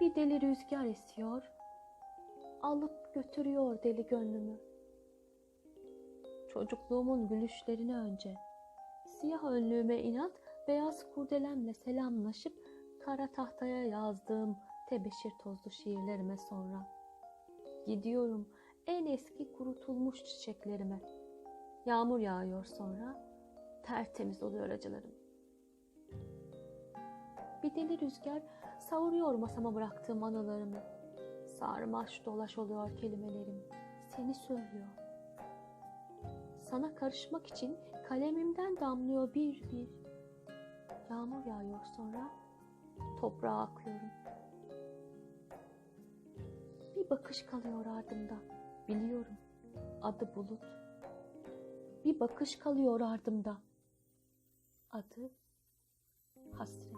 Bir deli rüzgar esiyor, alıp götürüyor deli gönlümü. Çocukluğumun gülüşlerini önce, siyah önlüğüme inat, beyaz kurdelemle selamlaşıp kara tahtaya yazdığım tebeşir tozlu şiirlerime sonra. Gidiyorum en eski kurutulmuş çiçeklerime. Yağmur yağıyor sonra, tertemiz oluyor acılarım. Bir deli rüzgar savuruyor masama bıraktığım anılarımı. Sarmaş dolaş oluyor kelimelerim. Seni söylüyor. Sana karışmak için kalemimden damlıyor bir bir. Yağmur yağıyor sonra toprağa aklıyorum. Bir bakış kalıyor ardımda. Biliyorum. Adı bulut. Bir bakış kalıyor ardımda. Adı hasret.